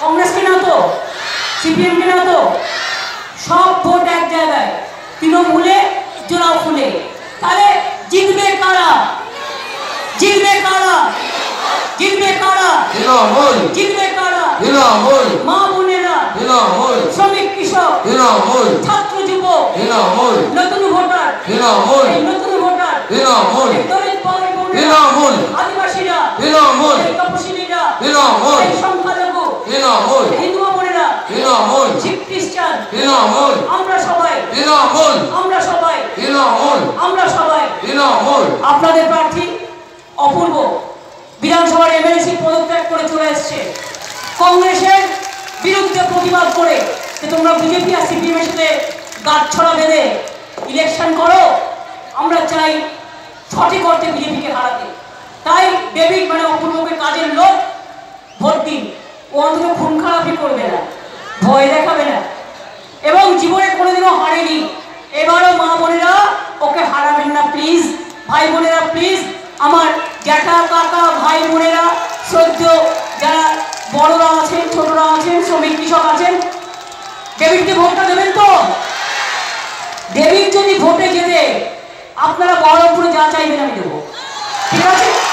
কংগ্রেসকে না তো? সিপিএমকে না তো? সব ভোট এক জায়গায়। তৃণমূলে জোড়াও ফুলে তাহলে জিতবে কারা? জিতবে কারা? জিতবে কারা? তৃণমূল। জিতবে কারা? তৃণমূল। মা বোনেরা তৃণমূল। শ্রমিক কৃষক তৃণমূল। ছাত্র যুবক তৃণমূল। নতুন ভোটার তৃণমূল। নতুন ভোটার তৃণমূল এই দলিত ভাই বোনেরা, তৃণমূল আদিবাসীরা তৃণমূল এই তপশিলীরা তৃণমূল এই সংখ্যালঘু তৃণমূল হিন্দু বোনেরা তৃণমূল শিখ খ্রিস্টান। তৃণমূল। আমরা সবাই। তৃণমূল। আমরা সবাই। তৃণমূল। আমরা সবাই। তৃণমূল। আপনাদের প্রার্থী অপূর্ব। বিধানসভার এমএলসি পদত্যাগ করে চলে এসছে। কংগ্রেসের বিরুদ্ধে প্রতিবাদ করে যে তোমরা বিজেপি আর সিপিএম এর সাথে গাছ ছড়া বেঁধে ইলেকশন করো আমরা চাই সঠিক অর্থে বিজেপিকে হারাতে। তাই ডেভিড মানে অপূর্বকে কাজের লোক ভোট দিন। ও অন্তত খুন খারাপই করবে না। ভয় দেখাবে না। এবং জীবনে কোনোদিনও হারেনি। এবারও মা বোনেরা ওকে হারাবেন না প্লিজ ভাই বোনেরা প্লিজ আমার জ্যাঠা, কাকা, ভাই বোনেরা সদ্য যারা বড়রা আছেন, ছোটরা আছেন, শ্রমিক কৃষক আছেন ডেভিডকে ভোটটা দেবেন তো? ডেভিড যদি ভোটে যেতে আপনারা বহরমপুরে যা চাইবেন আমি দেবো। ঠিক আছে?